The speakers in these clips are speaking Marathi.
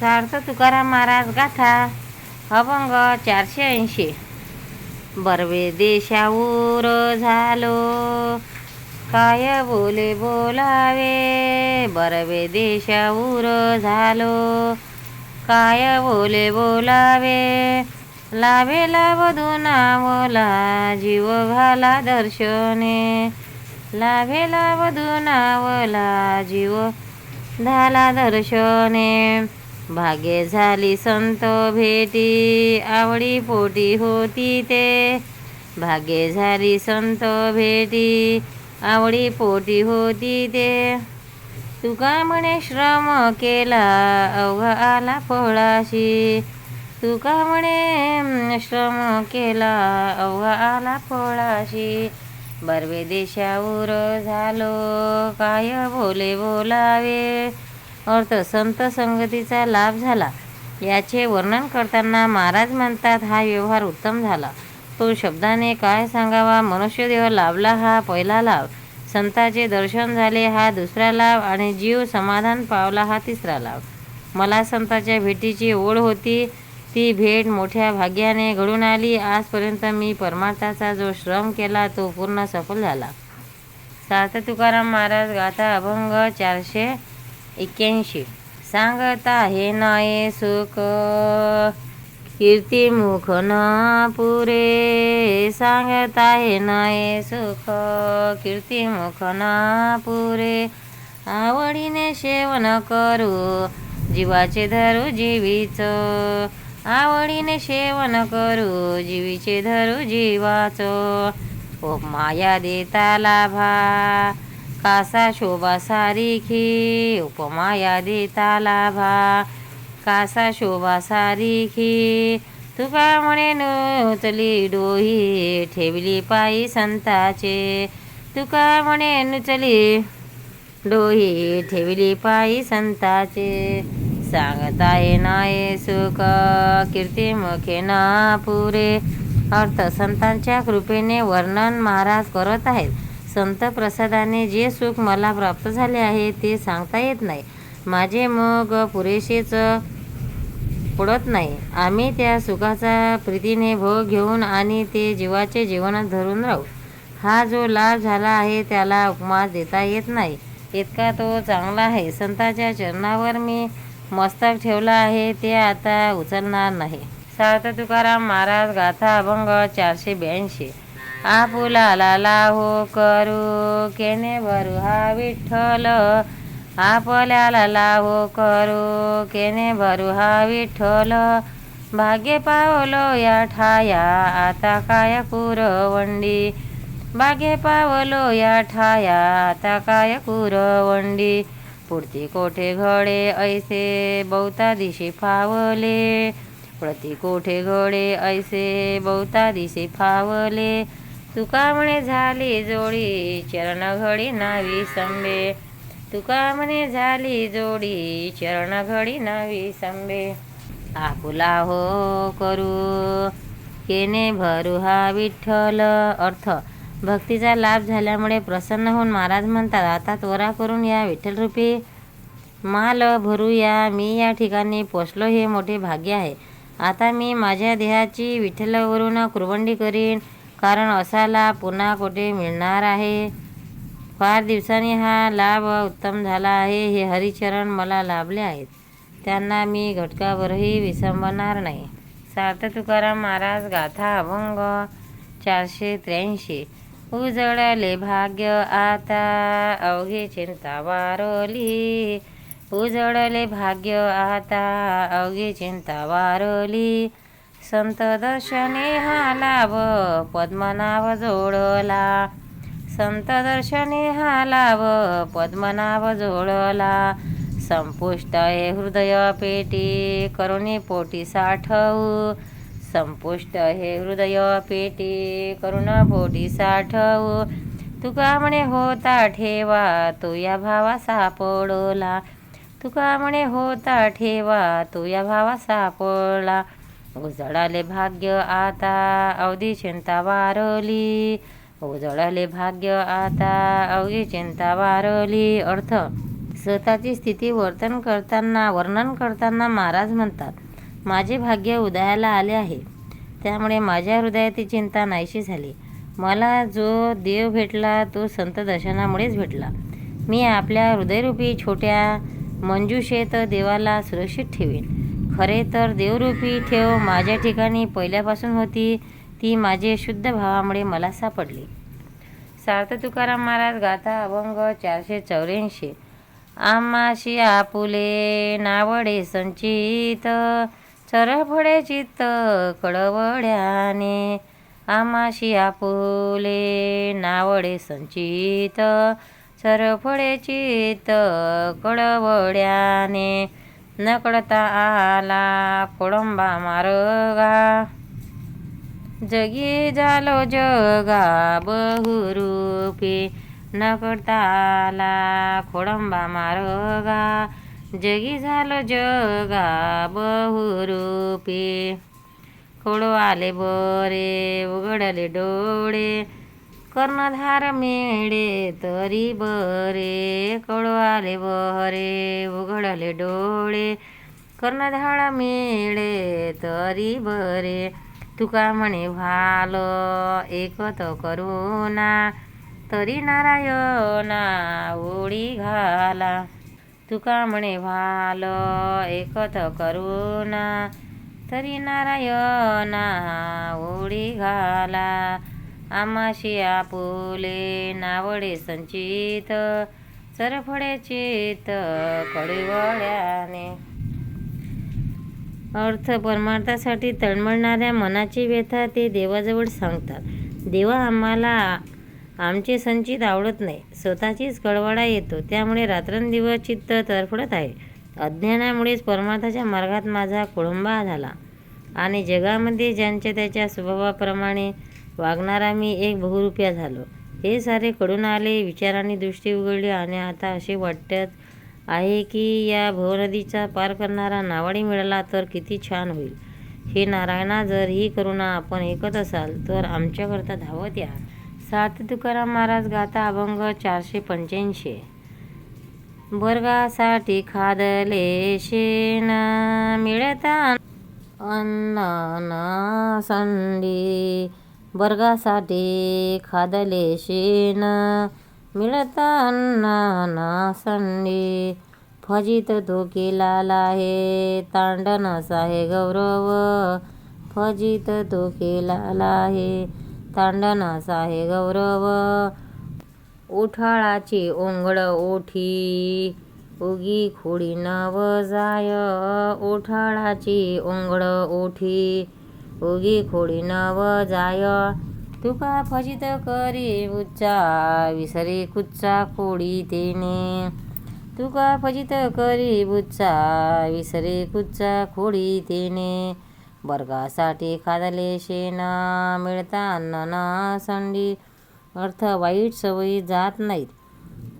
सार्थ तुकाराम महाराज गाथा अभंग चारशे ऐंशी. बर्वे देशाऊर झालो काय बोले बोलावे? बर्वे देशाऊर झालो काय बोले बोलावे? लावे लावधू नावला जीव घाला दर्शने. लावे लावधू नावला जीव झाला दर्शने. भाग्य झाली संत भेटी आवडी पोटी होती ते. भाग्य झाली संत भेटी आवडी पोटी होती ते. तुका म्हणे श्रम केला अवघा आला फळाशी. तुका म्हणे श्रम केला अवघा आला फळाशी. बर्वे देशावर झालो काय बोले बोलावे. अर्थ संत संगतीचा लाभ झाला. याचे वर्णन करताना महाराज म्हणतात हा व्यवहार उत्तम झाला. तो शब्दाने काय सांगावा? मनुष्यदेह लाभला हा पहिला लाभ. संताचे दर्शन झाले हा दुसरा लाभ आणि जीव समाधान पावला हा तिसरा लाभ. मला संताच्या भेटीची ओढ होती. ती भेट मोठ्या भाग्याने घडून आली. आजपर्यंत मी परमार्थाचा जो श्रम केला तो पूर्ण सफल झाला. सात तुकाराम महाराज गाथा अभंग चारशे एक्क्याऐंशी. सांगता हे नये सुख. कीर्तिमुख न पुरे. सांगता हे नये सुख. कीर्तिमुख न पुरे. आवडीने सेवन करू. जीवाचे धरू जीवीच. आवडीने सेवन करू. जीवीचे धरू जीवाच. ओ माया देता लाभा. कासा शोभा सारीखी उपमाया देता लाभा कासा शोभा सारीखी तुका म्हणे नुचली डोही ठेवली पायी संताचे. तुका म्हणे नुचली डोही ठेवली पायी संताचे. सांगता येणाये सुख कीर्तिमुखे ना पुरे. अर्थ संतांच्या कृपेने वर्णन महाराज करत आहेत. संत प्रसादाने जे सुख मला प्राप्त झाले आहे ते सांगता येत नाही. माझे मग पुरेसेच पडत नाही. आम्ही त्या सुखाचा प्रीतीने भोग घेऊन आणि ते जीवाचे जीवनात धरून राहू. हा जो लाभ झाला आहे त्याला उपमास देता येत नाही. इतका तो चांगला आहे. संताच्या चरणावर मी मस्तक ठेवला आहे ते आता उचलणार नाही. सार्थ तुकाराम महाराज गाथा अभंग चारशे ब्याऐंशी. आपुला लाहो करू केने भरू हा विठ्ठल. आपल्याला लाहो करू केने भरू हा विठ्ठल. भाग्य पावलो या ठाया आता काय कुरवंडी भाग्य पावलो या ठाया आता काय कुरवंडी पुढती कोठे घडे ऐसे बहुता दिशी फावले. प्रति कोठे घडे ऐसे बहुता दिशी फावले. तुका म्हणे झाली जोडी चरण घडी नावी संबे. तुका म्हणे झाली जोडी चरण घडी नावी संबे. आपुला हो करू केने भरू हा विठ्ठल अर्थ. भक्तीचा लाभ झाल्यामुळे प्रसन्न होऊन महाराज म्हणतात आता त्वरा करून या विठ्ठलरूपी माल भरूया मी या ठिकाणी पोचलो हे मोठे भाग्य आहे. आता मी माझ्या देहाची विठ्ठलावरून कुरबंडी करीन. कारण असा लाभ पुन्हा कुठे मिळणार आहे? फार दिवसांनी हा लाभ उत्तम झाला आहे हे हरिचरण मला लाभले आहेत. त्यांना मी घटकावरही विसंबणार नाही. सार्थ तुकाराम महाराज गाथा अभंग चारशे त्र्याऐंशी. उजळले भाग्य आता अवघे चिंता वारली. उजळले भाग्य आता अवघे चिंता वारली. संत दर्शने हा लाभ पद्मनाभ जोडला. संत दर्शने हा लाभ पद्मनाभ जोडला. संपुष्ट हे हृदय पेटी करुणी पोटी साठवू. संपुष्ट हे हृदय पेटी करुण पोटी साठवू. तुका म्हणे होता ठेवा तो या भावा सापडला. तुका म्हणे होता ठेवा तो या भावा सापडला. उजळाले भाग्य आता अवधी चिंता वारली. उजळले भाग्य आता अवघी चिंता वारली. अर्थ स्वतःची स्थिती वर्तन करताना वर्णन करताना महाराज म्हणतात माझे भाग्य उदयाला आले आहे. त्यामुळे माझ्या हृदयाची चिंता नाहीशी झाली. मला जो देव भेटला तो संत दर्शनामुळेच भेटला. मी आपल्या हृदयरूपी छोट्या मंजुषेत देवाला सुरक्षित ठेवेन. खरे तर देवरूपी ठेव माझ्या ठिकाणी पहिल्यापासून होती ती माझे शुद्ध भावामुळे मला सापडली. सार्थ तुकाराम महाराज गाथा अभंग चारशे चौऱ्याऐंशी. आमाशी आपुले नावडे संचित चरफडे चित्त कळवड्याने. आमाशी आपुले नावडे संचित चरफडे चित्त कळवड्याने. नकडता आला कोळंबा मारोगा। जगी झालो जगा बहुरूपी। नकडता आला खोडंबा मारोगा। जगी झालो जगा बहुरूपी। खोडो आले बरे उघडले डोळे कर्णधार मेळे तरी बरे कळो आले बरे उघडले डोळे कर्णधार मेळे तरी बरे तुका म्हणे भाल एकत करुणा तरी नारायणा ओळी घाला तुका म्हणे भाल एकत करुणा तरी नारायणा ओळी घाला आमाशी आपुले नावडे संचित सरफडे चित कळीवड्याने अर्थ परमार्थासाठी तळमळणाऱ्या मनाची व्यथा ते देवाजवळ सांगतात. देवा आम्हाला आमचे संचित आवडत नाही. स्वतःचीच कळवळा येतो. त्यामुळे रात्रंदिवस चित्त तरफडत आहे. अज्ञानामुळेच परमार्थाच्या मार्गात माझा कुळंबा झाला. आणि जगामध्ये ज्यांच्या त्याच्या स्वभावाप्रमाणे वागणारा मी एक बहुरुपया झालो. हे सारे कडून आले विचारांनी दृष्टी उघडली आणि आता असे वाटत आहे की या भवनदीचा पार करणारा नावाडी मिळाला तर किती छान होईल. हे नारायणा जर ही करुणा आपण ऐकत असाल तर आमच्याकरता धावत या. सात तुकाराम महाराज गाथा अभंग चारशे पंच्याऐंशी. वर्गासाठी खादले शेण मिळता अन्न संडी वर्गासाठी खादले शेण. मिळताना ना संडी फजित तो केला हे तांडणस आहे गौरव फजित तो केला हे तांडणस आहे गौरव उठाळाची ओंगळ ओठी. उगी खोडी नव जाय उठाळाची ओंगळ ओठी. उगी खोडी नव जाय. तुका फजित करी उच्चा विसरी कुच्चा खोडी तेने. तुका फजित करी बुच्चा विसरे कुच्चा खोडी तेने. वर्गासाठी खादले शेण मिळता अन्न संडी. अर्थ वाईट सवयी जात नाहीत.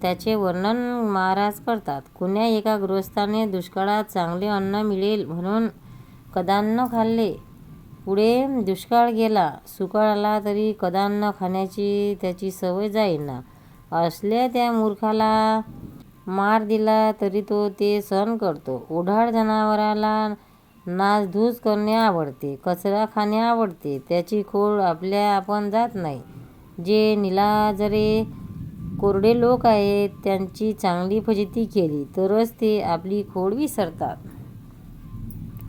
त्याचे वर्णन महाराज करतात. कुण्या एका गृहस्थाने दुष्काळात चांगले अन्न मिळेल म्हणून कदान्न खाल्ले. पुढे दुष्काळ गेला सुकाळ आला तरी कदान्न खाण्याची त्याची सवय जाईना. असल्या त्या मूर्खाला मार दिला तरी तो ते सहन करतो. ओढाळ जनावराला नासधूस करणे आवडते कचरा खाणे आवडते त्याची खोड आपल्या आपण जात नाही. जे निलाजरे कोरडे लोक आहेत त्यांची चांगली फजिती केली तरच ते आपली खोड विसरतात.